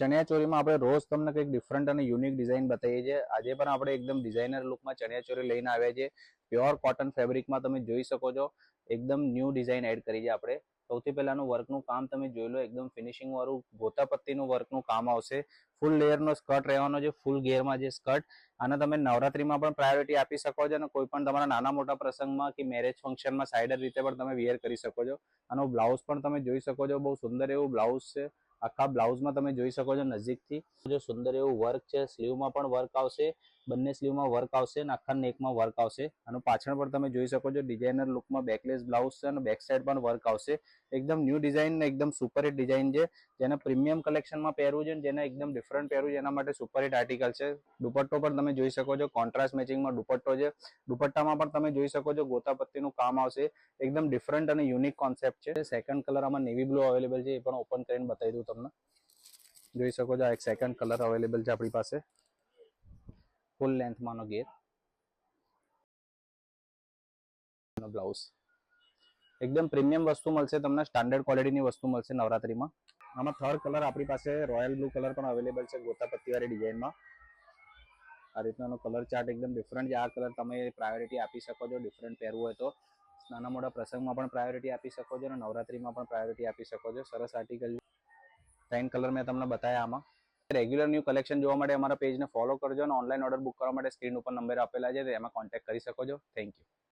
ચણિયા ચોરીમાં આપણે રોજ તમને કંઈક ડિફરન્ટ અને યુનિક ડિઝાઇન બતાવીએ છીએ. આજે પણ આપણે એકદમ ડિઝાઇનર લુકમાં ચણિયા ચોરી લઈને આવ્યા છીએ. પ્યોર કોટન ફેબ્રિકમાં તમે જોઈ શકો છો. એકદમ ન્યૂ ડિઝાઇન એડ કરી છે આપણે. સૌથી પહેલાનું વર્કનું કામ તમે જોઈ લો, એકદમ ફિનિશિંગ વાળું ગોતાપત્તીનું વર્કનું કામ આવશે. ફૂલ લેયરનો સ્કર્ટ રહેવાનો છે ફૂલ ગેરમાં જે સ્કર્ટ આને તમે નવરાત્રીમાં પણ પ્રાયોરિટી આપી શકો છો અને કોઈ પણ તમારા નાના મોટા પ્રસંગમાં કે મેરેજ ફંક્શનમાં સાઇડર રીતે પણ તમે વિયર કરી શકો છો. આનો બ્લાઉઝ પણ તમે જોઈ શકો છો, બહુ સુંદર એવું બ્લાઉઝ છે. આખા બ્લાઉઝમાં તમે જોઈ શકો છો નજીકથી. જો સુંદર એવું વર્ક છે, સ્લીવમાં પણ વર્ક આવશે, બંને સ્લીવમાં વર્ક આવશે અને આખા નેકમાં વર્ક આવશે. અને પાછળ પણ તમે જોઈ શકો છો ડિઝાઇનર લુકમાં બેકલેસ બ્લાઉઝ છે અને બેક સાઈડ પણ વર્ક આવશે. એકદમ ન્યૂ ડિઝાઇન ને એકદમ સુપરહિટ ડિઝાઇન છે. જેને પ્રીમિયમ કલેક્શનમાં પહેરવું છે જેને એકદમ ડિફરન્ટ પહેરવું છે, એના માટે સુપરહિટ આર્ટિકલ છે. દુપટ્ટો પણ તમે જોઈ શકો છો કોન્ટ્રાસ્ટ મેચિંગમાં દુપટ્ટો છે. દુપટ્ટામાં પણ તમે જોઈ શકો છો ગોતાપત્તીનું કામ આવશે. એકદમ ડિફરન્ટ અને યુનિક કોન્સેપ્ટ છે. સેકન્ડ કલર આમાં નેવી બ્લુ અવેલેબલ છે, એ પણ ઓપન કરીને બતાવી દઉં તમને. જોઈ શકો છો આ એક સેકન્ડ કલર અવેલેબલ છે આપણી પાસે. ફૂલ લેન્થમાંનો ગેર. બ્લાઉઝ એકદમ પ્રીમિયમ વસ્તુ મળશે, તમને સ્ટાન્ડર્ડ ક્વોલિટીની વસ્તુ મળશે નવરાત્રીમાં. આમાં થર્ડ કલર આપણી પાસે રોયલ બ્લુ કલર પણ અવેલેબલ છે, ગોતાપત્તીવાળી ડિઝાઇનમાં આ રીતનો કલર ચાર્ટ એકદમ ડિફરન્ટ છે. આ કલર તમે પ્રાયોરિટી આપી શકો છો ડિફરન્ટ પહેરવું હોય તો. નાના મોટા પ્રસંગમાં પણ પ્રાયોરિટી આપી શકો છો અને નવરાત્રીમાં પણ પ્રાયોરિટી આપી શકો છો. સરસ આર્ટિકલ ત્રણ કલર મેં તમને બતાવ્યા આમાં. રેગ્યુલર ન્યૂ કલેક્શન જોવા માટે અમારા પેજને ફોલો કરજો અને ઓનલાઈન ઓર્ડર બુક કરવા માટે સ્ક્રીન ઉપર નંબર આપેલા છે એમાં કોન્ટેક્ટ કરી શકો છો. Thank you